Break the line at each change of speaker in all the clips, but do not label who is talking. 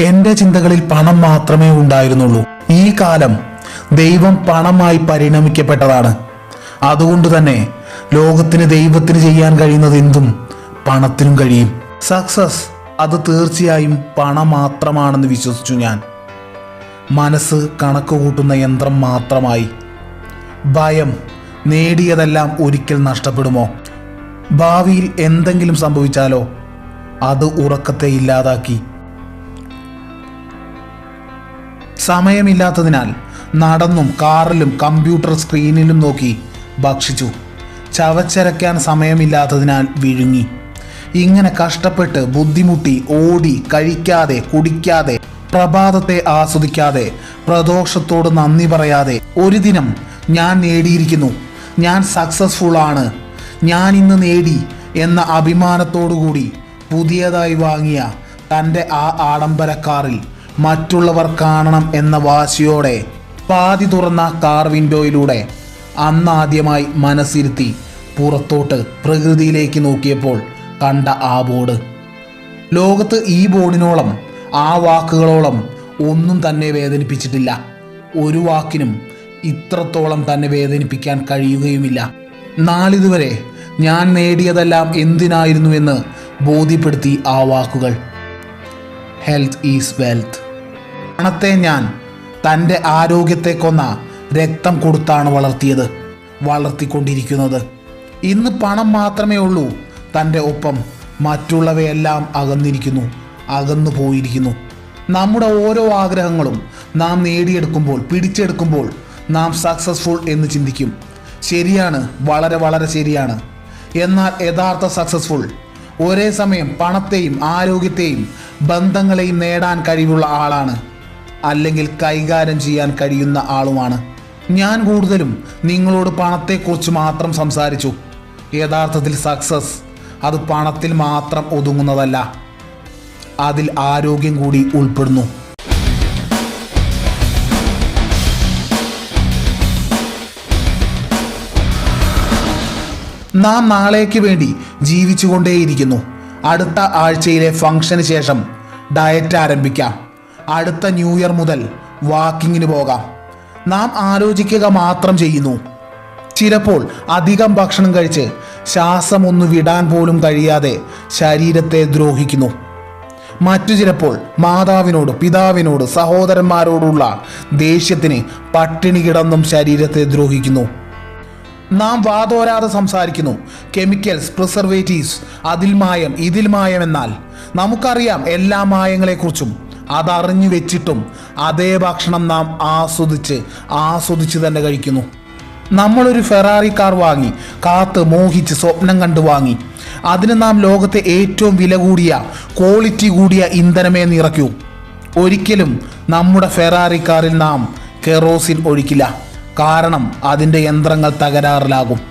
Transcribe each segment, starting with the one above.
എന്റെ ചിന്തകളിൽ പണം മാത്രമേ ഉണ്ടായിരുന്നുള്ളൂ. ഈ കാലം ദൈവം പണമായി പരിണമിക്കപ്പെട്ടതാണ്. അതുകൊണ്ട് തന്നെ ലോകത്തിന് ദൈവത്തിന് ചെയ്യാൻ കഴിയുന്നത് എന്തും പണത്തിനും കഴിയും. സക്സസ് അത് തീർച്ചയായും പണം മാത്രമാണെന്ന് വിശ്വസിച്ചു ഞാൻ. മനസ്സ് കണക്ക് കൂട്ടുന്ന യന്ത്രം മാത്രമായി. ഭയം നേടിയതെല്ലാം ഒരിക്കൽ നഷ്ടപ്പെടുമോ? ഭാവിയിൽ എന്തെങ്കിലും സംഭവിച്ചാലോ? അത് ഉറക്കത്തെ ഇല്ലാതാക്കി. സമയമില്ലാത്തതിനാൽ നടന്നും കാറിലും കമ്പ്യൂട്ടർ സ്ക്രീനിലും നോക്കി ഭക്ഷിച്ചു. ചവച്ചരയ്ക്കാൻ സമയമില്ലാത്തതിനാൽ വിഴുങ്ങി. ഇങ്ങനെ കഷ്ടപ്പെട്ട് ബുദ്ധിമുട്ടി ഓടി കഴിക്കാതെ കുടിക്കാതെ പ്രഭാതത്തെ ആസ്വദിക്കാതെ പ്രദോഷത്തോട് നന്ദി പറയാതെ ഒരു ദിനം ഞാൻ നേടിയിരിക്കുന്നു. ഞാൻ സക്സസ്ഫുൾ ആണ്. ഞാൻ ഇന്ന് നേടി എന്ന അഭിമാനത്തോടുകൂടി പുതിയതായി വാങ്ങിയ തന്റെ ആ ആഡംബര കാറിൽ മറ്റുള്ളവർ കാണണം എന്ന വാശിയോടെ പാതി തുറന്ന കാർ വിൻഡോയിലൂടെ അന്നാദ്യമായി മനസ്സിരുത്തി പുറത്തോട്ട് പ്രകൃതിയിലേക്ക് നോക്കിയപ്പോൾ കണ്ട ആ ബോർഡ്. ലോകത്ത് ഈ ബോർഡിനോളം ആ വാക്കുകളോളം ഒന്നും തന്നെ വേദനിപ്പിച്ചിട്ടില്ല. ഒരു വാക്കിനും ഇത്രത്തോളം തന്നെ വേദനിപ്പിക്കാൻ കഴിയുകയുമില്ല. നാളിതുവരെ ഞാൻ നേടിയതെല്ലാം എന്തിനായിരുന്നുവെന്ന് ബോധ്യപ്പെടുത്തി ആ വാക്കുകൾ. ഹെൽത്ത് ഈസ് വെൽത്ത് പണത്തെ ഞാൻ തന്റെ ആരോഗ്യത്തെ കൊന്ന രക്തം കൊടുത്താണ് വളർത്തിയത് വളർത്തിക്കൊണ്ടിരിക്കുന്നത്. ഇന്ന് പണം മാത്രമേ ഉള്ളൂ തന്റെ ഒപ്പം മറ്റുള്ളവയെല്ലാം അകന്നിരിക്കുന്നു അകന്നു പോയിരിക്കുന്നു. നമ്മുടെ ഓരോ ആഗ്രഹങ്ങളും നാം നേടിയെടുക്കുമ്പോൾ പിടിച്ചെടുക്കുമ്പോൾ നാം സക്സസ്ഫുൾ എന്ന് ചിന്തിക്കും. ശരിയാണ് വളരെ വളരെ ശരിയാണ്. എന്നാൽ യഥാർത്ഥ സക്സസ്ഫുൾ ഒരേ സമയം പണത്തെയും ആരോഗ്യത്തെയും ബന്ധങ്ങളെയും നേടാൻ കഴിവുള്ള ആളാണ് അല്ലെങ്കിൽ കൈകാര്യം ചെയ്യാൻ കഴിയുന്ന ആളുമാണ്. ഞാൻ കൂടുതലും നിങ്ങളോട് പണത്തെക്കുറിച്ച് മാത്രം സംസാരിച്ചു. യഥാർത്ഥത്തിൽ സക്സസ് അത് പണത്തിൽ മാത്രം ഒതുങ്ങുന്നതല്ല. അതിൽ ആരോഗ്യം കൂടി ഉൾപ്പെടുന്നു. നാം നാളേക്ക് വേണ്ടി ജീവിച്ചുകൊണ്ടേയിരിക്കുന്നു. അടുത്ത ആഴ്ചയിലെ ഫംഗ്ഷന് ശേഷം ഡയറ്റ് ആരംഭിക്കാം. അടുത്ത ന്യൂ ഇയർ മുതൽ വാക്കിങ്ങിന് പോകാം. നാം ആലോചിക്കുക മാത്രം ചെയ്യുന്നു. ചിലപ്പോൾ അധികം ഭക്ഷണം കഴിച്ച് ശ്വാസം ഒന്ന് വിടാൻ പോലും കഴിയാതെ ശരീരത്തെ ദ്രോഹിക്കുന്നു. മറ്റു ചിലപ്പോൾ മാതാവിനോട് പിതാവിനോട് സഹോദരന്മാരോടുള്ള ദേഷ്യത്തിന് പട്ടിണി കിടന്നും ശരീരത്തെ ദ്രോഹിക്കുന്നു. നാം വാതോരാതെ സംസാരിക്കുന്നു. കെമിക്കൽസ് പ്രിസർവേറ്റീവ്സ് അതിൽ മായം ഇതിൽ മായം എന്നാൽ നമുക്കറിയാം എല്ലാ മായങ്ങളെക്കുറിച്ചും. അതറിഞ്ഞു വെച്ചിട്ടും അതേ ഭക്ഷണം നാം ആസ്വദിച്ച് ആസ്വദിച്ച് തന്നെ കഴിക്കുന്നു. നമ്മളൊരു ഫെറാറി കാർ വാങ്ങി കാത്ത് മോഹിച്ച് സ്വപ്നം കണ്ടു വാങ്ങി. അതിന് നാം ലോകത്തെ ഏറ്റവും വില കൂടിയ ക്വാളിറ്റി കൂടിയ ഇന്ധനമേ നിറയ്ക്കൂ. ഒരിക്കലും നമ്മുടെ ഫെറാറി കാറിൽ നാം കെറോസിൻ ഒഴിക്കില്ല. കാരണം അതിന്റെ യന്ത്രങ്ങൾ തകരാറിലാകും.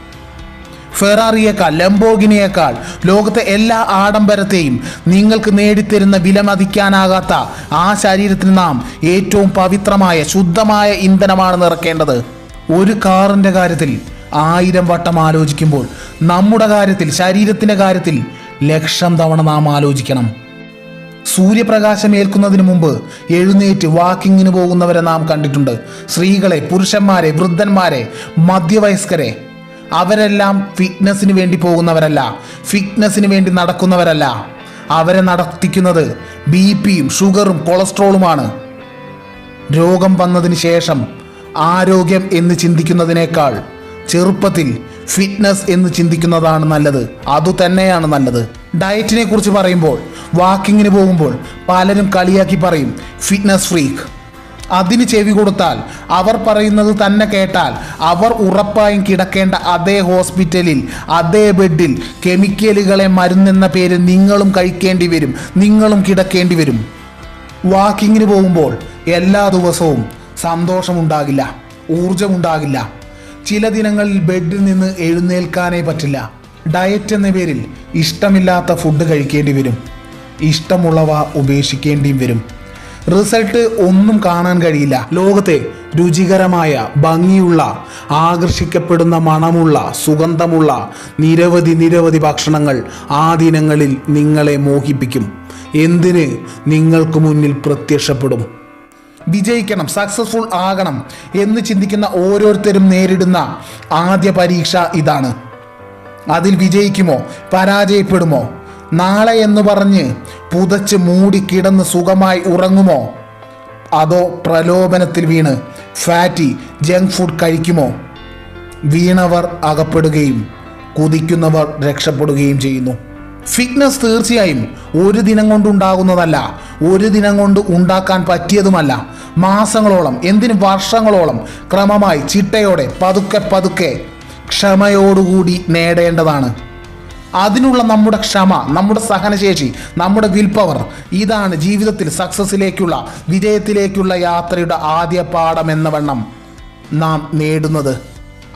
ഫെറാറിയേക്കാൾ ലംബോഗിനിയേക്കാൾ ലോകത്തെ എല്ലാ ആഡംബരത്തെയും നിങ്ങൾക്ക് നേടിത്തരുന്ന വിലമതിക്കാനാകാത്ത ആ ശരീരത്തിന് നാം ഏറ്റവും പവിത്രമായ ശുദ്ധമായ ഇന്ധനമാണ് നിറക്കേണ്ടത്. ഒരു കാറിന്റെ കാര്യത്തിൽ ആയിരം വട്ടം ആലോചിക്കുമ്പോൾ നമ്മുടെ കാര്യത്തിൽ ശരീരത്തിന്റെ കാര്യത്തിൽ ലക്ഷം തവണ നാം ആലോചിക്കണം. സൂര്യപ്രകാശം ഏൽക്കുന്നതിന് മുമ്പ് എഴുന്നേറ്റ് വാക്കിങ്ങിന് പോകുന്നവരെ നാം കണ്ടിട്ടുണ്ട്. സ്ത്രീകളെ പുരുഷന്മാരെ വൃദ്ധന്മാരെ മധ്യവയസ്കരെ അവരെല്ലാം ഫിറ്റ്നസ്സിന് വേണ്ടി പോകുന്നവരല്ല. ഫിറ്റ്നസ്സിന് വേണ്ടി നടക്കുന്നവരല്ല. അവരെ നടത്തിക്കുന്നത് ബി പിയും ഷുഗറും കൊളസ്ട്രോളുമാണ് രോഗം വന്നതിന് ശേഷം ആരോഗ്യം എന്ന് ചിന്തിക്കുന്നതിനേക്കാൾ ചെറുപ്പത്തിൽ ഫിറ്റ്നസ് എന്ന് ചിന്തിക്കുന്നതാണ് നല്ലത്. അതുതന്നെയാണ് നല്ലത്. ഡയറ്റിനെ കുറിച്ച് പറയുമ്പോൾ വാക്കിങ്ങിന് പോകുമ്പോൾ പലരും കളിയാക്കി പറയും ഫിറ്റ്നസ് ഫ്രീക്ക് അതിന് ചെവി കൊടുത്താൽ അവർ പറയുന്നത് തന്നെ കേട്ടാൽ അവർ ഉറപ്പായും കിടക്കേണ്ട അതേ ഹോസ്പിറ്റലിൽ അതേ ബെഡിൽ കെമിക്കലുകളെ മരുന്നെന്ന പേര് നിങ്ങളും കഴിക്കേണ്ടി വരും നിങ്ങളും കിടക്കേണ്ടി വരും. വാക്കിങ്ങിന് പോകുമ്പോൾ എല്ലാ ദിവസവും സന്തോഷമുണ്ടാകില്ല ഊർജമുണ്ടാകില്ല. ചില ദിനങ്ങളിൽ ബെഡിൽ നിന്ന് എഴുന്നേൽക്കാനേ പറ്റില്ല. ഡയറ്റ് എന്ന പേരിൽ ഇഷ്ടമില്ലാത്ത ഫുഡ് കഴിക്കേണ്ടി വരും. ഇഷ്ടമുള്ളവ ഉപേക്ഷിക്കേണ്ടിയും വരും. റിസൾട്ട് ഒന്നും കാണാൻ കഴിയില്ല. ലോകത്തെ രുചികരമായ ഭംഗിയുള്ള ആകർഷിക്കപ്പെടുന്ന മണമുള്ള സുഗന്ധമുള്ള നിരവധി നിരവധി ഭക്ഷണങ്ങൾ ആ ദിനങ്ങളിൽ നിങ്ങളെ മോഹിപ്പിക്കും. എന്തിന് നിങ്ങൾക്ക് മുന്നിൽ പ്രത്യക്ഷപ്പെടും? വിജയിക്കണം സക്സസ്ഫുൾ ആകണം എന്ന് ചിന്തിക്കുന്ന ഓരോരുത്തരും നേരിടുന്ന ആദ്യ പരീക്ഷ ഇതാണ്. അതിൽ വിജയിക്കുമോ പരാജയപ്പെടുമോ? നാളെ എന്ന് പറഞ്ഞ് പുതച്ച് മൂടി കിടന്ന് സുഖമായി ഉറങ്ങുമോ? അതോ പ്രലോഭനത്തിൽ വീണ് ഫാറ്റി ജങ്ക് ഫുഡ് കഴിക്കുമോ? വീണവർ അകപ്പെടുകയും കുതിക്കുന്നവർ രക്ഷപ്പെടുകയും ചെയ്യുന്നു. ഫിറ്റ്നസ് തീർച്ചയായും ഒരു ദിനം കൊണ്ട് ഉണ്ടാകുന്നതല്ല ഒരു ദിനം കൊണ്ട് ഉണ്ടാക്കാൻ പറ്റിയതുമല്ല. മാസങ്ങളോളം എന്തിന് വർഷങ്ങളോളം ക്രമമായി ചിട്ടയോടെ പതുക്കെ പതുക്കെ ക്ഷമയോടുകൂടി നേടേണ്ടതാണ്. അതിനുള്ള നമ്മുടെ ക്ഷമ നമ്മുടെ സഹനശേഷി നമ്മുടെ വിൽ പവർ ഇതാണ് ജീവിതത്തിൽ സക്സസ്സിലേക്കുള്ള വിജയത്തിലേക്കുള്ള യാത്രയുടെ ആദ്യ പാഠം എന്ന വണ്ണം. നാം നേടുന്നത്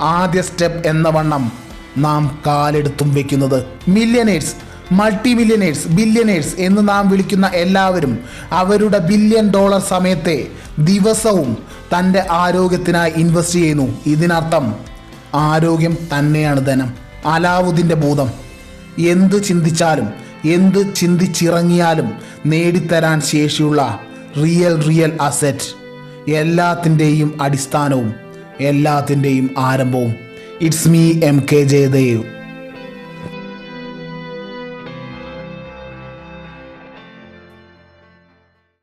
ആദ്യ സ്റ്റെപ്പ് എന്ന വണ്ണം. നാം കാലെടുത്തും വെക്കുന്നത് മില്യനേഴ്സ് മൾട്ടി മില്യനേഴ്സ് ബില്യനേഴ്സ് എന്ന് നാം വിളിക്കുന്ന എല്ലാവരും അവരുടെ ബില്യൺ ഡോളർ സമയത്തെ ദിവസവും തന്റെ ആരോഗ്യത്തിനായി ഇൻവെസ്റ്റ് ചെയ്യുന്നു. ഇതിനർത്ഥം ആരോഗ്യം തന്നെയാണ് ധനം. അലാവുദ്ദീന്റെ ഭൂതം. എന്ത് ചിന്തിച്ചാലും എന്ത് ചിന്തിച്ചിറങ്ങിയാലും നേടിത്തരാൻ ശേഷിയുള്ള റിയൽ റിയൽ അസറ്റ് എല്ലാത്തിന്റെയും അടിസ്ഥാനവും എല്ലാത്തിന്റെയും ആരംഭവും. It's me M K Jayadev